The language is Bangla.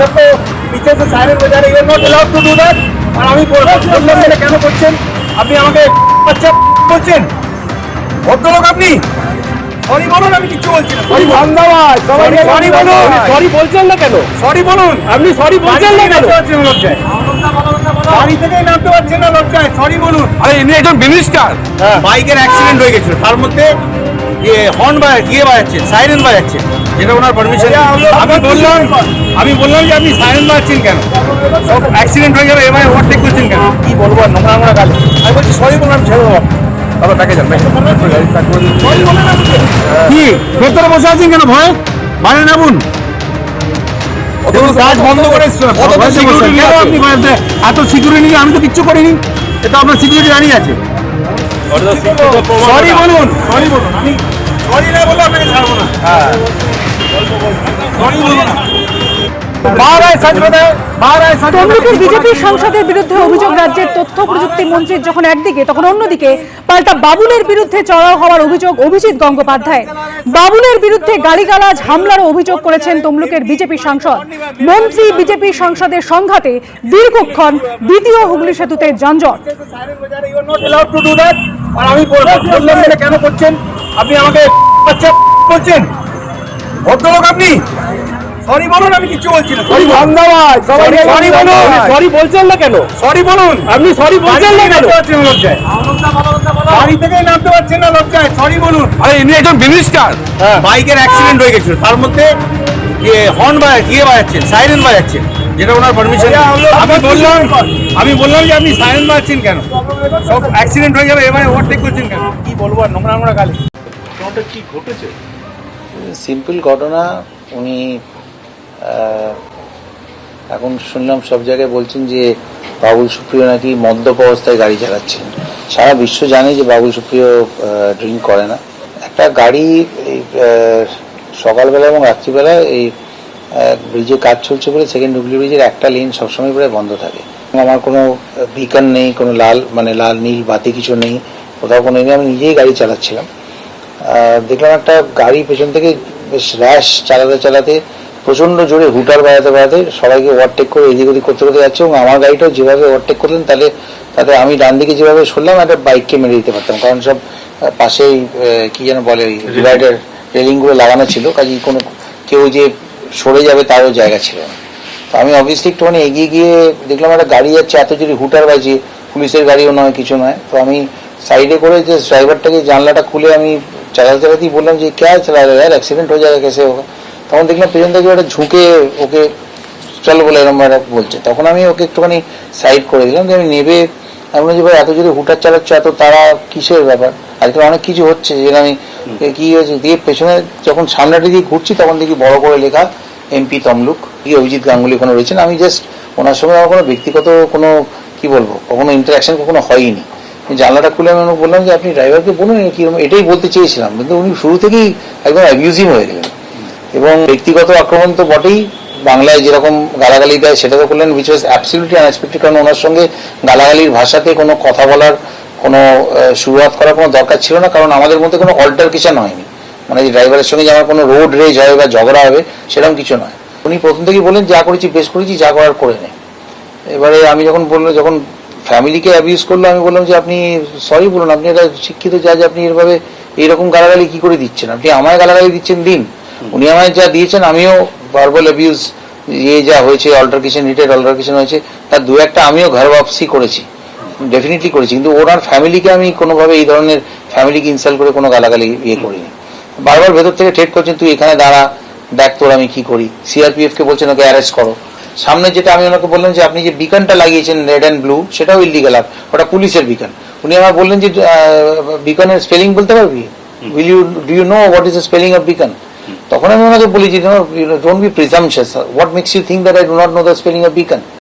सबको पीछे से सायरन बजा रहे you not allowed to do that আর আমি বললাম বললাম এটা কেন করছেন আপনি আমাকে বাচ্চা বলছেন ভদ্রলোক আপনি সরি বলুন আমি কিছু বলছি না সরি ধন্যবাদ সবাই সরি বলুন সরি বলছেন না কেন সরি বলুন আপনি সরি বলছেন না কেন পারছেন না লজ্জায় বাড়ি থেকেই নামতে পারছেন না লজ্জায় সরি বলুন আরে ইনি একজন মিনিস্টার বাইকের অ্যাক্সিডেন্ট হয়ে গেছিল তার মধ্যে ইয়ে হর্ন ইয়ে বাজাচ্ছে সাইরেন বাজাচ্ছে যেটা ওনার পারমিশন আমি বললাম আমি বললাম যে আপনি সাইরেন বাজাচ্ছেন কেন? সব অ্যাক্সিডেন্ট হয়ে যাবে এবার ওভারটেক করছেন কেন? কি বলব আর নোংরা নোংরা গালি আমি বলছি সরি বললাম ছেড়ে দেবো। ব্যাকে যান কি? ভেতরে বসে আছেন কেন ভয় বাইরে নামুন। কাজ বন্ধ করে। আপনি এত সিকিউরিটি আমি তো কিচ্ছু করিনি। এটা আপনার সিকিউরিটি দাঁড়িয়ে আছে। সরি বলুন। সরি বলুন। আমি সরি না আপনাকে ছাড়বো না। সরি না। সচ তমলুকের বিজেপি সাংসদের বিরুদ্ধে অভিযোগ রাজ্যের তথ্য প্রযুক্তি মন্ত্রীর যখন একদিকে তখন অন্যদিকে পাল্টা বাবুলের বিরুদ্ধে চড়াও হওয়ার অভিযোগ অভিজিৎ গঙ্গোপাধ্যায়। বাবুলের বিরুদ্ধে গালিগালাজ হামলারও অভিযোগ করেছেন তমলুকের বিজেপি সাংসদ। মন্ত্রী বিজেপি সাংসদের সংঘাতে দীর্ঘক্ষণ দ্বিতীয় হুগলি সেতুতে যানজট। আর আমি বললাম কেন করছেন? আপনি আমাকে বলছেন? ভদ্রলোক আপনি? সরি বলুন আমি কিছু বলছি না। সরি ধন্যবাদ সবাই সরি বলুন। সরি বলছেন না কেন? সরি বলুন। আপনি সরি বলছেন না কেন? বাড়ি নামতে পারছেন না সরি বলুন। আরে হ্যাঁ। বাইকের অ্যাক্সিডেন্ট হয়ে গেছিল। তার মধ্যে ইয়ে হর্ন বাজাচ্ছে ইয়ে বাজাচ্ছেন সাইরেন বাজাচ্ছেন যেটা ওনার পারমিশন আমি বললাম আমি বললাম যে আপনি সাইরেন বাজাচ্ছেন কেন? সব অ্যাক্সিডেন্ট হয়ে যাবে এবারে ওভারটেক করছেন কেন? কি বলব আর নোংরা নোংরা গালি? সিম্পল ঘটনা উনি এখন শুনলাম সব জায়গায় বলছেন যে বাবুল সুপ্রিয় নাকি মদ্যপ অবস্থায় গাড়ি চালাচ্ছেন। সারা বিশ্ব জানে যে বাবুল সুপ্রিয় ড্রিঙ্ক করে না। একটা গাড়ি এই সকালবেলা এবং রাত্রিবেলা এই ব্রিজে কাজ চলছে বলে সেকেন্ড হুগলি ব্রিজের একটা লেন সবসময় প্রায় বন্ধ থাকে। আমার কোনো বিকান নেই, কোনো লাল মানে লাল, নীল, বাতি কিছু নেই, কোথাও কোনো নেই, আমি নিজেই গাড়ি চালাচ্ছিলাম। দেখলাম একটা গাড়ি পেছন থেকে বেশ র্যাশ চালাতে চালাতে প্রচণ্ড জোরে হুটার বাজাতে বাজাতে সবাইকে ওভারটেক করে এদিক ওদিক করতে করতে যাচ্ছে এবং আমার গাড়িটাও যেভাবে ওভারটেক করলেন, তাহলে, তাতে আমি ডান দিকে যেভাবে সরলাম, একটা বাইককে মেরে দিতে পারতাম। কারণ সব পাশেই কি যেন বলে, ওই ডিভাইডার রেলিংগুলো লাগানো ছিল কাজে কোনো, কেউ যে সরে যাবে তারও জায়গা ছিল না। আমি অবভিয়াসলি একটুখানি এগিয়ে গিয়ে দেখলাম একটা গাড়ি যাচ্ছে এত যদি হুটার বাজিয়ে পুলিশের গাড়িও নয় কিছু নয়। তো আমি সাইডে করে যে ড্রাইভারটাকে জানলাটা খুলে আমি চালাতে চালাতেই বললাম যে ক্যা চালা রে অ্যাক্সিডেন্ট হয়ে যাবে কেসে হোক তখন দেখলাম পেছন থেকে ওটা ঝুঁকে ওকে চলো বলে এরকম একটা বলছে। তখন আমি ওকে একটুখানি সাইড করে দিলাম যে আমি নেবে। আমি যে ভাই এত যদি হুটার চালাচ্ছ এত তারা কিসের ব্যাপার? আজকাল অনেক কিছু হচ্ছে যেটা আমি কি হয়েছে? দিয়ে পেছনে যখন সামনেটা দিয়ে ঘুরছি তখন দেখি বড় করে লেখা এমপি তমলুক। অভিজিৎ গাঙ্গুলি ওখানে রয়েছেন, আমি জাস্ট ওনার সঙ্গে আমার কোনো ব্যক্তিগত কোনো, কি বলব, কখনো ইন্টারাকশন কখনো হয়নি। জানলাটা খুলে আমি বললাম যে, আপনি ড্রাইভারকে বলুন কি এটাই বলতে চেয়েছিলাম, কিন্তু উনি শুরু থেকেই একদম অ্যাবিউজিভ হয়ে গেলেন। এবং ব্যক্তিগত আক্রমণ তো বটেই, বাংলায় যেরকম গালাগালি দেয়, সেটা তো করলেন উইচ ওয়াজ অ্যাবসলিউটলি আনএক্সপেক্টেড কারণ ওনার সঙ্গে গালাগালির ভাষাতে কোনো কথা বলার, কোনো শুরুয়াত করার কোনো দরকার ছিল না, কারণ আমাদের মধ্যে কোনো অল্টারকেশন হয়নি। মানে ড্রাইভারের সঙ্গে যে আমার কোনো রোড রেজ হয় বা ঝগড়া হবে, সেরকম কিছু নয়। উনি প্রথম থেকেই বললেন, যা করেছি বেশ করেছি, যা করার করে নে। এবারে আমি যখন বলল যখন ফ্যামিলিকে অ্যাবিউজ করল, আমি বললাম যে, আপনি সরি বলুন, আপনি এটা শিক্ষিত যা যে আপনি এরভাবে এইরকম গালাগালি কি করে দিচ্ছেন? আপনি আমায় গালাগালি দিচ্ছেন দিন। উনি আমায় যা দিয়েছেন, আমিও ভার্বাল অ্যাবিউজ ইয়ে যা হয়েছে অল্টারকেশন হিটেড অল্টারকেশন হয়েছে, তার দু একটা আমিও ঘর বাপসি করেছি ডেফিনেটলি করেছি। কিন্তু ওনার ফ্যামিলিকে আমি কোনোভাবে এই ধরনের ফ্যামিলিকে ইনসাল্ট করে কোনো গালাগালি ইয়ে করিনি। বারবার ভেতর থেকে ঠেট করছেন, তুই এখানে দাঁড়া দেখ তোর আমি কি করি? সিআরপিএফ কে বলছেন ওকে অ্যারেস্ট করো। সামনে যেটা আমি ওনাকে বললাম যে আপনি যে বিকানটা লাগিয়েছেন রেড অ্যান্ড ব্লু সেটাও ইলিগাল ওটা পুলিশের বিকান উনি আমার বললেন যে বিকানের স্পেলিং বলতে পারবি? Will you do you know what is the spelling of beacon তখন আমি ওনাকে বলি যে don't be presumptuous what makes you think that I do not know the spelling of beacon